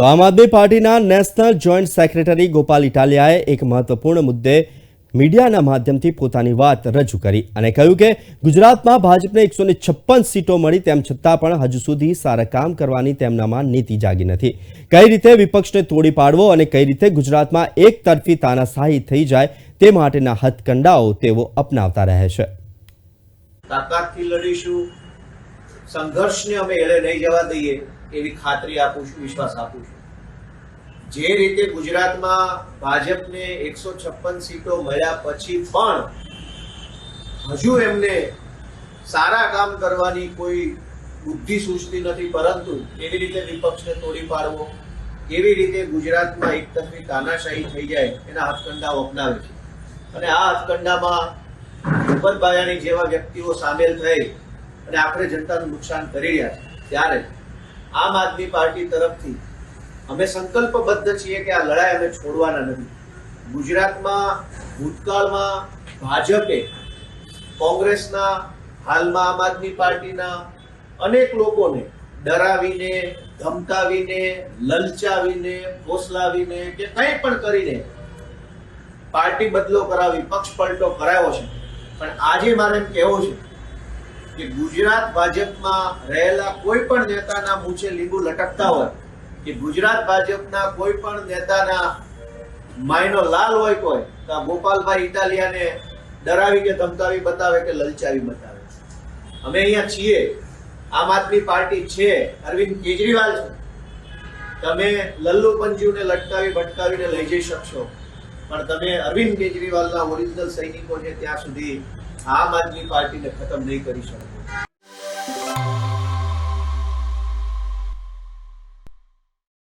તો આમ આદમી પાર્ટીના national joint secretary Gopal ઇટાલિયાએ એક મહત્વપૂર્ણ મુદ્દે મીડિયાના માધ્યમથી પોતાની વાત રજૂ કરી અને કહ્યું કે ગુજરાતમાં ભાજપને એકસો છપ્પન સીટો મળી તેમ છતાં પણ હજુ સુધી સારા કામ કરવાની તેમનામાં નીતિ જાગી નથી. કઈ રીતે વિપક્ષને તોડી પાડવો અને કઈ રીતે ગુજરાતમાં એક તરફી તાનાશાહી થઈ જાય તે માટેના હથકંડાઓ તેઓ અપનાવતા રહે છે. તાકાતથી લડીશું સંઘર્ષને અમે એળે નહીં જવા દઈએ એવી ખાતરી આપું છું, વિશ્વાસ આપું છું. જે રીતે ગુજરાતમાં ભાજપને એકસો છપ્પન સીટો મળ્યા પછી પણ હજુ એમને સારા કામ કરવાની કોઈ બુદ્ધિ સૂચતી નથી, પરંતુ એવી રીતે વિપક્ષને તોડી પાડવો કેવી રીતે ગુજરાતમાં એક તરફી તાનાશાહી થઈ જાય, એના હાથકંડાઓ અપનાવે છે. અને આ હાથકંડામાં ભૂપત બાયાણી જેવા વ્યક્તિઓ સામેલ થઈ અને આખરે જનતાનું નુકસાન કરી રહ્યા છે. ત્યારે આમ આદમી પાર્ટી તરફથી અમે સંકલ્પબદ્ધ છીએ કે આ લડાઈ અમે છોડવાના નથી. ગુજરાતમાં, ભૂતકાળમાં ભાજપે કોંગ્રેસના, હાલમાં આમ આદમી પાર્ટીના અનેક લોકોને ડરાવીને, ધમકાવીને, લલચાવીને, ફોસલાવીને કે કંઈ પણ કરીને પાર્ટી બદલો કરાવી, પક્ષ પલટો કરાયો છે. પણ આજે મારે એમ કહેવું છે કે ગુજરાત ભાજપમાં રહેલા કોઈ પણ નેતાના મૂછે લીંબુ લટકતા હોય, કે ગુજરાત ભાજપના કોઈ પણ નેતાના માયનો લાલ હોય કોઈ, તો આ ગોપાલભાઈ ઇટાલિયાને ડરાવી કે ધમકાવી બતાવે કે લલચાવી બતાવે. અમે અહીંયા છીએ, આમ આદમી પાર્ટી છે, અરવિંદ કેજરીવાલ છે. તમે લલ્લુ પંજુને લટકાવી ભટકાવીને લઈ જઈ શકશો. પણ તમે અરવિંદ કેજરીવાલના ઓરિજિનલ સૈનિકો છે, ત્યાં સુધી આમ આદમી પાર્ટીને ખતમ નહીં કરી શકો.